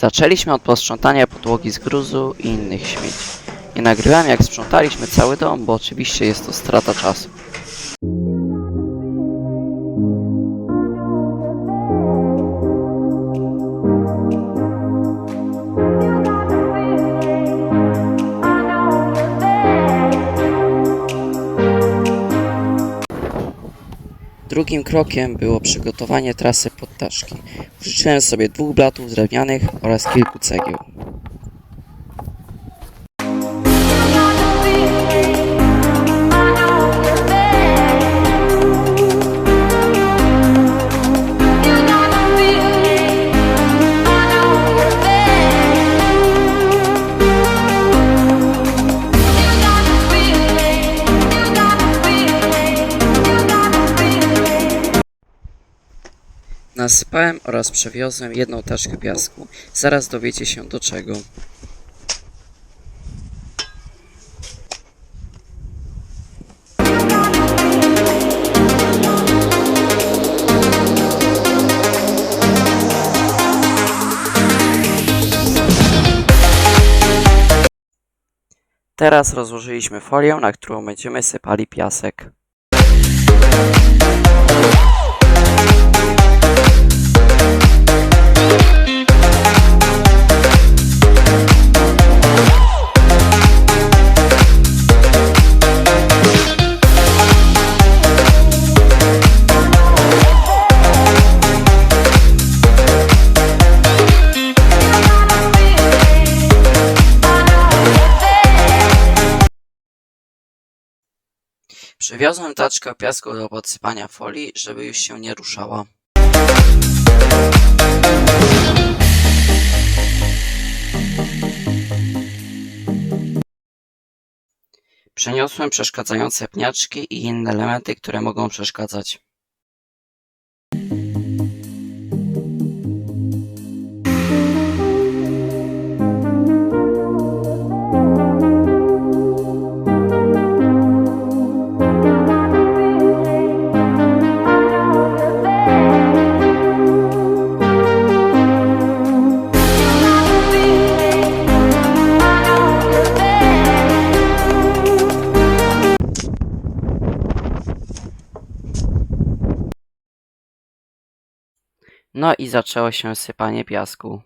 Zaczęliśmy od posprzątania podłogi z gruzu i innych śmieci. Nie nagrywałem jak sprzątaliśmy cały dom, bo oczywiście jest to strata czasu. Drugim krokiem było przygotowanie trasy pod daszki. Użyczyłem sobie dwóch blatów drewnianych oraz kilku cegieł. Nasypałem oraz przewiozłem jedną taczkę piasku. Zaraz dowiecie się do czego. Teraz rozłożyliśmy folię, na którą będziemy sypali piasek. Przywiozłem taczkę piasku do podsypania folii, żeby już się nie ruszała. Przeniosłem przeszkadzające pniaczki i inne elementy, które mogą przeszkadzać. No i zaczęło się sypanie piasku.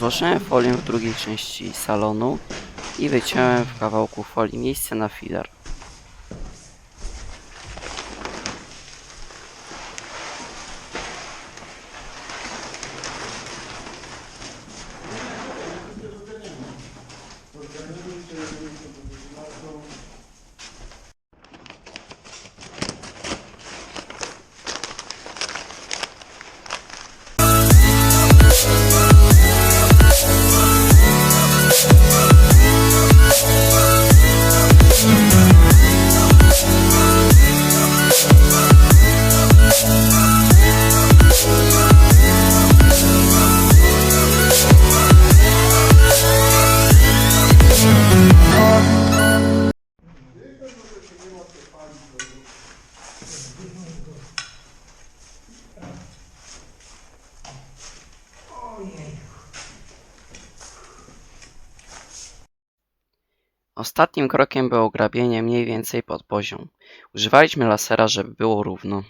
Rozłożyłem folię w drugiej części salonu i wyciąłem w kawałku folii miejsce na filar. Ostatnim krokiem było grabienie mniej więcej pod poziom. Używaliśmy lasera, żeby było równo.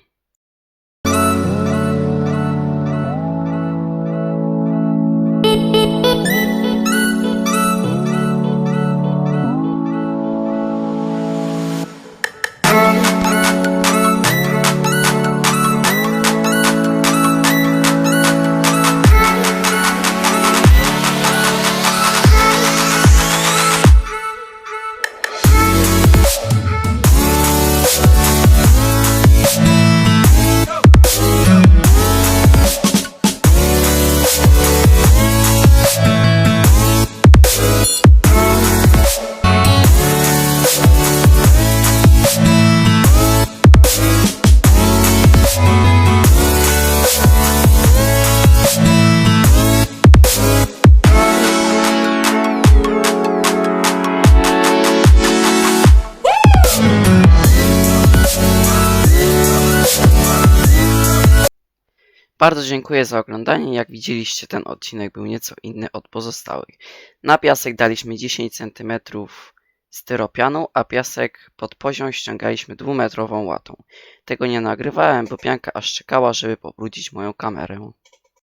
Bardzo dziękuję za oglądanie. Jak widzieliście, ten odcinek był nieco inny od pozostałych. Na piasek daliśmy 10 cm styropianu, a piasek pod poziom ściągaliśmy dwumetrową łatą. Tego nie nagrywałem, bo pianka aż czekała, żeby pobrudzić moją kamerę.